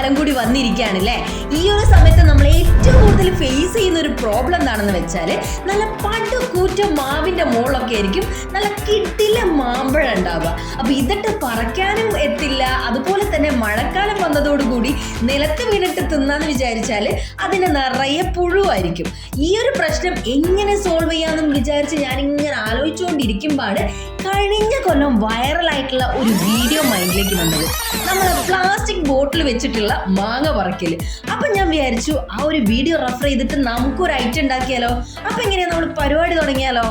കാലം കൂടി വന്നിരിക്കുകയാണല്ലേ? ഈ ഒരു സമയത്ത് നമ്മൾ ഏറ്റവും കൂടുതൽ ഫേസ് ചെയ്യുന്ന ഒരു പ്രോബ്ലം എന്താണെന്ന് വെച്ചാൽ നല്ല പടുകൂറ്റ മാവിന്റെ മുകളിലൊക്കെ ആയിരിക്കും നല്ല കിട്ടില്ല മാമ്പഴം ഉണ്ടാവുക. അപ്പൊ ഇതിട്ട് പറക്കാനും എത്തില്ല. അതുപോലെ തന്നെ മഴക്കാലം വന്നതോടുകൂടി നിലത്ത് വീണിട്ട് തിന്നാന്ന് വിചാരിച്ചാൽ അതിന് നിറയെ പുഴുവായിരിക്കും. ഈ ഒരു പ്രശ്നം എങ്ങനെ സോൾവ് ചെയ്യാമെന്ന് വിചാരിച്ച് ഞാനിങ്ങനെ ആലോചിച്ചുകൊണ്ടിരിക്കുമ്പോൾ കഴിഞ്ഞ കൊല്ലം വൈറലായിട്ടുള്ള ഒരു വീഡിയോ മൈൻഡിലേക്ക് വന്നത് നമ്മൾ പ്ലാസ്റ്റിക് ബോട്ടിൽ വെച്ചിട്ടുള്ള മാങ്ങ പറക്കൽ അപ്പൊ ഞാൻ വിചാരിച്ചു ആ ഒരു വീഡിയോ റെഫർ ചെയ്തിട്ട് നമുക്കൊരു ഐറ്റം ഉണ്ടാക്കിയാലോ? അപ്പൊ എങ്ങനെയാ നമ്മൾ പരിപാടി തുടങ്ങിയാലോ?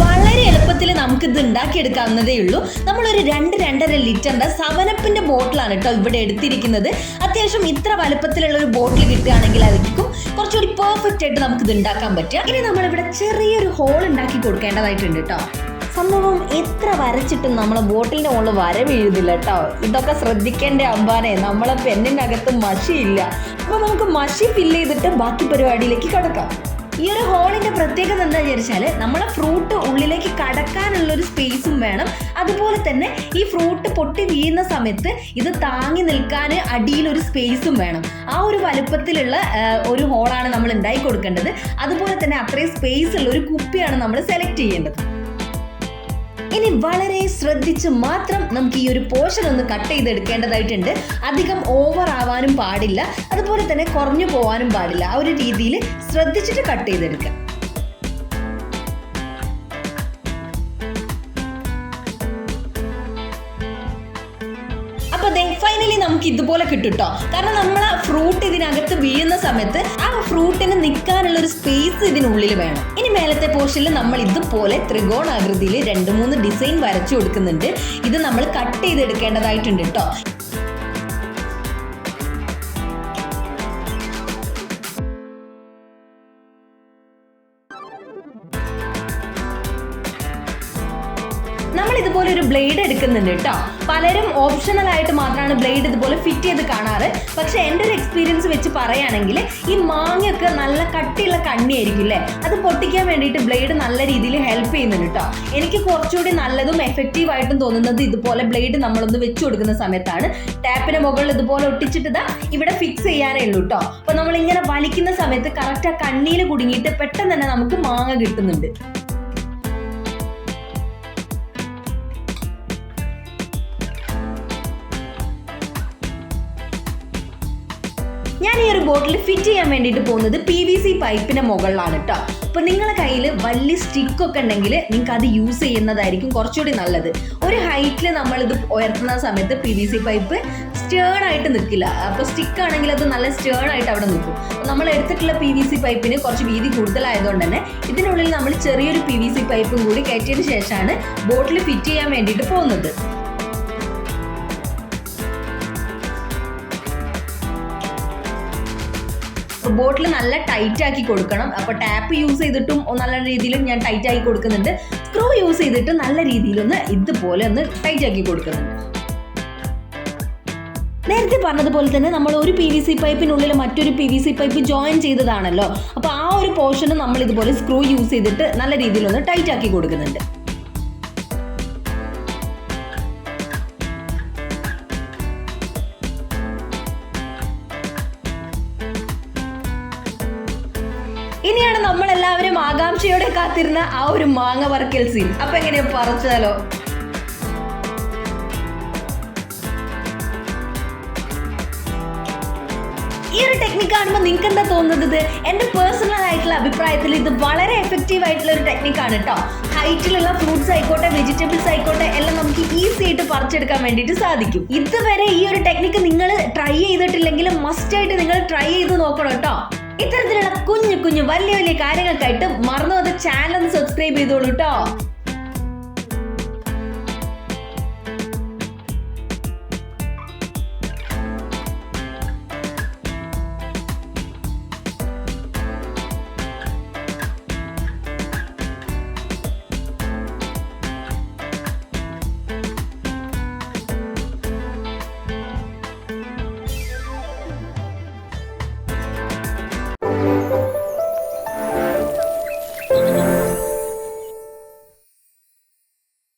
വളരെ എളുപ്പത്തിൽ നമുക്ക് ഇത് ഉണ്ടാക്കിയെടുക്കാവുന്നതേ ഉള്ളൂ. നമ്മളൊരു രണ്ട് രണ്ടര ലിറ്ററിന്റെ സവനപ്പിന്റെ ബോട്ടിലാണ് കേട്ടോ ഇവിടെ എടുത്തിരിക്കുന്നത്. അത്യാവശ്യം ഇത്ര വലുപ്പത്തിലുള്ള ഒരു ബോട്ടിൽ കിട്ടുകയാണെങ്കിൽ അതായിരിക്കും കുറച്ചുകൂടി പെർഫെക്റ്റ് ആയിട്ട് നമുക്ക് ഇത് ഉണ്ടാക്കാൻ പറ്റുക ഇനി നമ്മളിവിടെ ചെറിയൊരു ഹോൾ ഉണ്ടാക്കി കൊടുക്കേണ്ടതായിട്ടുണ്ട് കേട്ടോ. സംഭവം എത്ര വരച്ചിട്ടും നമ്മളെ ബോട്ടിലിന്റെ മുകളിൽ വര കേട്ടോ. ഇതൊക്കെ ശ്രദ്ധിക്കേണ്ട അമ്പാനെ. നമ്മളെ പെണ്ണിനകത്ത് മഷിയില്ല. അപ്പോൾ നമുക്ക് മഷി ഫില്ല് ചെയ്തിട്ട് ബാക്കി പരിപാടിയിലേക്ക് കടക്കാം. ഈ ഒരു ഹോളിന്റെ പ്രത്യേകത എന്താ വിചാരിച്ചാൽ നമ്മളെ ഫ്രൂട്ട് ഉള്ളിലേക്ക് കടക്കാനുള്ള ഒരു സ്പേസും വേണം. അതുപോലെ തന്നെ ഈ ഫ്രൂട്ട് പൊട്ടി വീഴുന്ന സമയത്ത് ഇത് താങ്ങി നിൽക്കാൻ അടിയിൽ ഒരു സ്പേസും വേണം. ആ ഒരു വലുപ്പത്തിലുള്ള ഒരു ഹോളാണ് നമ്മൾ ഉണ്ടാക്കി കൊടുക്കേണ്ടത്. അതുപോലെ തന്നെ അത്രയും സ്പേസ് ഉള്ള ഒരു കുപ്പിയാണ് നമ്മൾ സെലക്ട് ചെയ്യേണ്ടത്. ഇനി വളരെ ശ്രദ്ധിച്ച് മാത്രം നമുക്ക് ഈ ഒരു പോർഷൻ ഒന്ന് കട്ട് ചെയ്തെടുക്കേണ്ടതായിട്ടുണ്ട്. അധികം ഓവർ ആവാനും പാടില്ല. അതുപോലെ തന്നെ കുറഞ്ഞു പോവാനും പാടില്ല. ആ ഒരു രീതിയിൽ ശ്രദ്ധിച്ചിട്ട് കട്ട് ചെയ്തെടുക്കുക അപ്പൊ ഫൈനലി നമുക്ക് ഇതുപോലെ കിട്ടും കേട്ടോ കാരണം നമ്മൾ ആ ഫ്രൂട്ട് ഇതിനകത്ത് വീഴുന്ന സമയത്ത് ആ ഫ്രൂട്ടിന് നിൽക്കാനുള്ള ഒരു സ്പേസ് ഇതിനുള്ളിൽ വേണം. ഇനി മേലത്തെ പോർഷനിൽ നമ്മൾ ഇതുപോലെ ത്രികോണാകൃതിയിൽ രണ്ട് മൂന്ന് ഡിസൈൻ വരച്ചു കൊടുക്കുന്നുണ്ട്. ഇത് നമ്മൾ കട്ട് ചെയ്തെടുക്കേണ്ടതായിട്ടുണ്ട് കേട്ടോ നമ്മൾ ഇതുപോലെ ഒരു ബ്ലേഡ് എടുക്കുന്നുണ്ട് കേട്ടോ. പലരും ഓപ്ഷണൽ ആയിട്ട് മാത്രമാണ് ബ്ലേഡ് ഇതുപോലെ ഫിറ്റ് ചെയ്ത് കാണാറ്. പക്ഷെ എന്റെ ഒരു എക്സ്പീരിയൻസ് വെച്ച് പറയുകയാണെങ്കിൽ ഈ മാങ്ങയൊക്കെ നല്ല കട്ടിയുള്ള കണ്ണിയായിരിക്കും അല്ലേ അത് പൊട്ടിക്കാൻ വേണ്ടിയിട്ട് ബ്ലേഡ് നല്ല രീതിയിൽ ഹെൽപ്പ് ചെയ്യുന്നുണ്ട് കേട്ടോ. എനിക്ക് കുറച്ചുകൂടി നല്ലതും എഫക്റ്റീവ് ആയിട്ടും തോന്നുന്നത് ഇതുപോലെ ബ്ലേഡ് നമ്മളൊന്ന് വെച്ച് കൊടുക്കുന്ന സമയത്താണ്. ടാപ്പിന് മുകളിൽ ഇതുപോലെ ഒട്ടിച്ചിട്ട് ഇവിടെ ഫിക്സ് ചെയ്യാനേ ഉള്ളൂ കേട്ടോ. അപ്പൊ നമ്മൾ ഇങ്ങനെ വലിക്കുന്ന സമയത്ത് കറക്റ്റ് ആ കണ്ണിയിൽ കുടുങ്ങിയിട്ട് പെട്ടെന്ന് തന്നെ നമുക്ക് മാങ്ങ കിട്ടുന്നുണ്ട്. ഞാൻ ഈ ഒരു ബോട്ടിൽ ഫിറ്റ് ചെയ്യാൻ വേണ്ടിയിട്ട് പോകുന്നത് പി വി സി പൈപ്പിന്റെ മുകളിലാണ് കേട്ടോ അപ്പൊ നിങ്ങളുടെ കയ്യിൽ വലിയ സ്റ്റിക്ക് ഒക്കെ ഉണ്ടെങ്കിൽ നിങ്ങൾക്ക് അത് യൂസ് ചെയ്യുന്നതായിരിക്കും കുറച്ചുകൂടി നല്ലത്. ഒരു ഹൈറ്റിൽ നമ്മൾ ഇത് ഉയർത്തുന്ന സമയത്ത് പി വി സി പൈപ്പ് സ്റ്റേൺ ആയിട്ട് നിൽക്കില്ല. അപ്പോൾ സ്റ്റിക്ക് ആണെങ്കിൽ അത് നല്ല സ്റ്റേൺ ആയിട്ട് അവിടെ നിൽക്കും. അപ്പോൾ നമ്മൾ എടുത്തിട്ടുള്ള പി വി സി പൈപ്പിന് കുറച്ച് വീതി കൂടുതലായതുകൊണ്ട് തന്നെ ഇതിനുള്ളിൽ നമ്മൾ ചെറിയൊരു പി വി സി പൈപ്പും കൂടി കയറ്റിയതിന് ശേഷമാണ് ബോട്ടിൽ ഫിറ്റ് ചെയ്യാൻ വേണ്ടിയിട്ട് പോകുന്നത്. ബോട്ടിൽ നല്ല ടൈറ്റ് ആക്കി കൊടുക്കണം. അപ്പോൾ ടാപ്പ് യൂസ് ചെയ്തിട്ടും നല്ല രീതിയിൽ ഞാൻ ടൈറ്റ് ആക്കി കൊടുക്കുന്നുണ്ട്. സ്ക്രൂ യൂസ് ചെയ്തിട്ട് നല്ല രീതിയിൽ ഒന്ന് ഇതുപോലെ ഒന്ന് ടൈറ്റ് ആക്കി കൊടുക്കുന്നുണ്ട്. നേരത്തെ പറഞ്ഞതുപോലെ തന്നെ നമ്മൾ ഒരു പി വി സി പൈപ്പിനുള്ളിൽ മറ്റൊരു P V C pipe join ചെയ്തതാണല്ലോ. അപ്പോൾ ആ ഒരു പോർഷന് നമ്മൾ ഇതുപോലെ സ്ക്രൂ യൂസ് ചെയ്തിട്ട് നല്ല രീതിയിൽ ഒന്ന് ടൈറ്റ് ആക്കി കൊടുക്കുന്നുണ്ട്. ഇനിയാണ് നമ്മൾ എല്ലാവരും ആകാംക്ഷയോടെ കാത്തിരുന്ന ആ ഒരു മാങ്ങ വർക്കൽ സീൻ അപ്പൊ എങ്ങനെയാ പറിച്ചാലോ? ഈ ഒരു ടെക്നിക്ക് കാണുമ്പോൾ നിങ്ങൾക്ക് എന്താ തോന്നുന്നത്? എന്റെ പേഴ്സണൽ ആയിട്ടുള്ള അഭിപ്രായത്തിൽ ഇത് വളരെ എഫക്റ്റീവ് ആയിട്ടുള്ള ഒരു ടെക്നിക്കാണ് കേട്ടോ ഹൈറ്റിലുള്ള ഫ്രൂട്ട്സ് ആയിക്കോട്ടെ വെജിറ്റബിൾസ് ആയിക്കോട്ടെ എല്ലാം നമുക്ക് ഈസി ആയിട്ട് പറിച്ചെടുക്കാൻ വേണ്ടിയിട്ട് സാധിക്കും. ഇതുവരെ ഈ ഒരു ടെക്നിക്ക് നിങ്ങൾ ട്രൈ ചെയ്തിട്ടില്ലെങ്കിൽ മസ്റ്റ് ആയിട്ട് നിങ്ങൾ ട്രൈ ചെയ്ത് നോക്കണം കേട്ടോ ഇത്തരത്തിലുള്ള കുഞ്ഞു കുഞ്ഞു വലിയ വലിയ കാര്യങ്ങൾക്കായിട്ട് മറന്നു വന്ന ചാനൽ ഒന്ന് സബ്സ്ക്രൈബ് ചെയ്തോളൂ കേട്ടോ